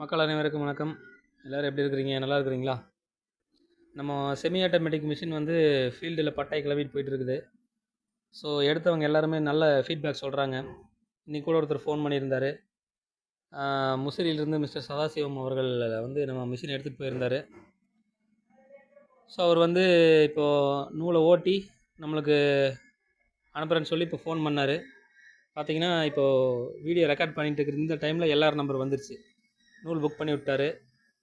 மக்கள் அனைவருக்கும் வணக்கம். எல்லோரும் எப்படி இருக்கிறீங்க? நல்லா இருக்கிறீங்களா? நம்ம செமி ஆட்டோமேட்டிக் மிஷின் வந்து ஃபீல்டில் பட்டாய் கிளம்பிட்டு போயிட்டு இருக்குது. ஸோ எடுத்தவங்க எல்லாருமே நல்ல ஃபீட்பேக் சொல்கிறாங்க இன்றைக்கி கூட ஒருத்தர் ஃபோன் பண்ணியிருந்தார். முசிறியிலிருந்து மிஸ்டர் சதாசிவம் அவர்கள் வந்து நம்ம மிஷின் எடுத்துகிட்டு போயிருந்தார். ஸோ அவர் வந்து இப்போது நூலை ஓட்டி நம்மளுக்கு அனுப்புகிறேன்னு சொல்லி இப்போ ஃபோன் பண்ணார். பார்த்தீங்கன்னா இப்போது வீடியோ ரெக்கார்ட் பண்ணிகிட்டு இருக்கிற இந்த டைமில் எல்லார் நம்பர் வந்துருச்சு. நூல் புக் பண்ணி விட்டாரு.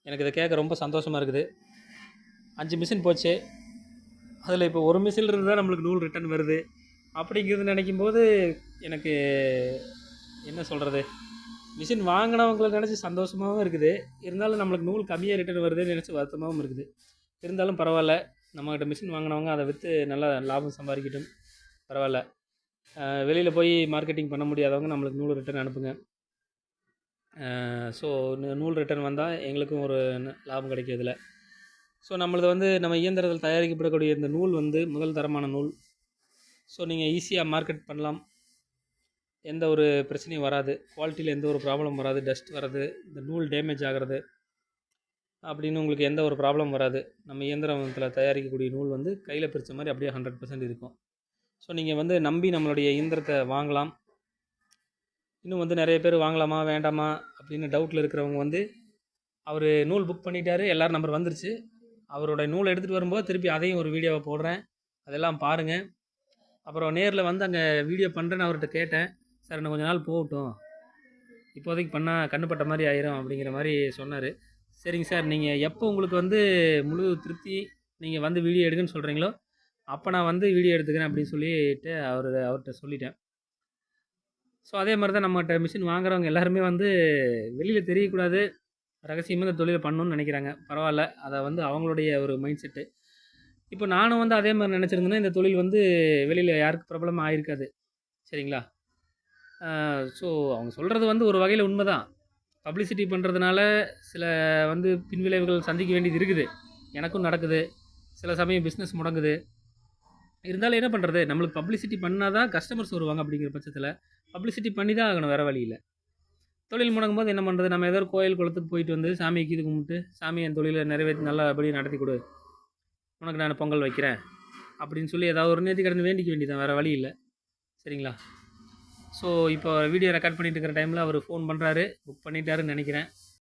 எனக்கு இதை கேட்க ரொம்ப சந்தோஷமாக இருக்குது. அஞ்சு மிஷின் போச்சு. அதில் இப்போ ஒரு மிஷின் இருந்து தான் நம்மளுக்கு நூல் ரிட்டர்ன் வருது. அப்படிங்கிறது நினைக்கும் போது எனக்கு என்ன சொல்கிறது மிஷின் வாங்கினவங்களை நினச்சி சந்தோஷமாகவும் இருக்குது. இருந்தாலும் நம்மளுக்கு நூல் கம்மியாக ரிட்டர்ன் வருதுன்னு நினச்சி வருத்தமாகவும் இருக்குது. இருந்தாலும் பரவாயில்ல. நம்மக்கிட்ட மிஷின் வாங்கினவங்க அதை விற்று நல்லா லாபம் சம்பாதிக்கட்டும். பரவாயில்ல. வெளியில் போய் மார்க்கெட்டிங் பண்ண முடியாதவங்க நம்மளுக்கு நூல் ரிட்டர்ன் அனுப்புங்க. ஸோ நூல் ரிட்டர்ன் வந்தால் எங்களுக்கும் ஒரு லாபம் கிடைக்கும் இதில் ஸோ நம்மளது வந்து நம்ம இயந்திரத்தில் தயாரிக்கப்படக்கூடிய இந்த நூல் வந்து முதல் தரமான நூல். ஸோ நீங்கள் ஈஸியாக மார்க்கெட் பண்ணலாம். எந்த ஒரு பிரச்சனையும் வராது. குவாலிட்டியில் எந்த ஒரு ப்ராப்ளம் வராது. டஸ்ட் வராது இந்த நூல் டேமேஜ் ஆகிறது அப்படின்னு உங்களுக்கு எந்த ஒரு ப்ராப்ளம் வராது. நம்ம இயந்திரத்தில் தயாரிக்கக்கூடிய நூல் வந்து கையில் பிரித்த மாதிரி அப்படியே ஹண்ட்ரட் பர்சன்ட் இருக்கும். ஸோ நீங்கள் வந்து நம்பி நம்மளுடைய இயந்திரத்தை வாங்கலாம். இன்னும் வந்து நிறைய பேர் வாங்கலாமா வேண்டாமா அப்படின்னு டவுட்டில் இருக்கிறவங்க வந்து அவர் நூல் புக் பண்ணிட்டாரு எல்லார் நம்பர் வந்துருச்சு. அவரோட நூலை எடுத்துகிட்டு வரும்போது திருப்பி அதையும் ஒரு வீடியோவை போடுறேன். அதெல்லாம் பாருங்கள் அப்புறம் நேரில் வந்து அங்கே வீடியோ பண்ணுறேன்னு அவர்கிட்ட கேட்டேன். சார் இன்னும் கொஞ்ச நாள் போகட்டும். இப்போதைக்கு பண்ணால் கண்ணுப்பட்ட மாதிரி ஆயிரும் அப்படிங்கிற மாதிரி சொன்னார். சரிங்க சார் நீங்கள் எப்போ உங்களுக்கு வந்து முழு திருப்தி நீங்கள் வந்து வீடியோ எடுக்குன்னு சொல்கிறீங்களோ அப்போ நான் வந்து வீடியோ எடுத்துக்கிறேன் அப்படின்னு சொல்லிட்டு அவர் அவர்கிட்ட சொல்லிட்டேன். ஸோ அதே மாதிரி தான் நம்மகிட்ட மிஷின் வாங்குறவங்க எல்லாருமே வந்து வெளியில் தெரியக்கூடாது. ரகசியமாக இந்த தொழிலை பண்ணணும்னு நினைக்கிறாங்க. பரவாயில்ல. அதை வந்து அவங்களுடைய ஒரு மைண்ட் செட்டு இப்போ நானும் வந்து அதே மாதிரி நினச்சிருந்தேன்னா இந்த தொழில் வந்து வெளியில் யாருக்கு பிரபலமாக ஆயிருக்காது. சரிங்களா? ஸோ அவங்க சொல்கிறது வந்து ஒரு வகையில் உண்மை தான் பப்ளிசிட்டி பண்ணுறதுனால சில வந்து பின்விளைவுகள் சந்திக்க வேண்டியது இருக்குது. எனக்கும் நடக்குது. சில சமயம் பிஸ்னஸ் முடங்குது. இருந்தாலும் என்ன பண்ணுறது நம்மளுக்கு பப்ளிசிட்டி பண்ணால் தான் கஸ்டமர்ஸ் வருவாங்க அப்படிங்கிற பட்சத்தில் பப்ளிசிட்டி பண்ணி தான் ஆகணும் வேறு வழியில் தொழில் முடங்கும் போது என்ன பண்ணுறது நம்ம ஏதோ ஒரு கோயில் குளத்துக்கு போயிட்டு வந்து சாமிக்கு இது கும்பிட்டு சாமி என் தொழிலை நிறைவேற்றி நல்லபடி நடத்தி கொடு. உனக்கு நான் பொங்கல் வைக்கிறேன். அப்படின்னு சொல்லி ஏதாவது ஒரு நேர்த்தி கடன் வேண்டிக்க வேண்டியதான் வேறு வழி இல்லை. சரிங்களா? ஸோ இப்போ வீடியோ ரெக்கார்ட் பண்ணிட்டு இருக்கிற டைமில் அவர் ஃபோன் பண்ணுறாரு புக் பண்ணிட்டாருன்னு நினைக்கிறேன்.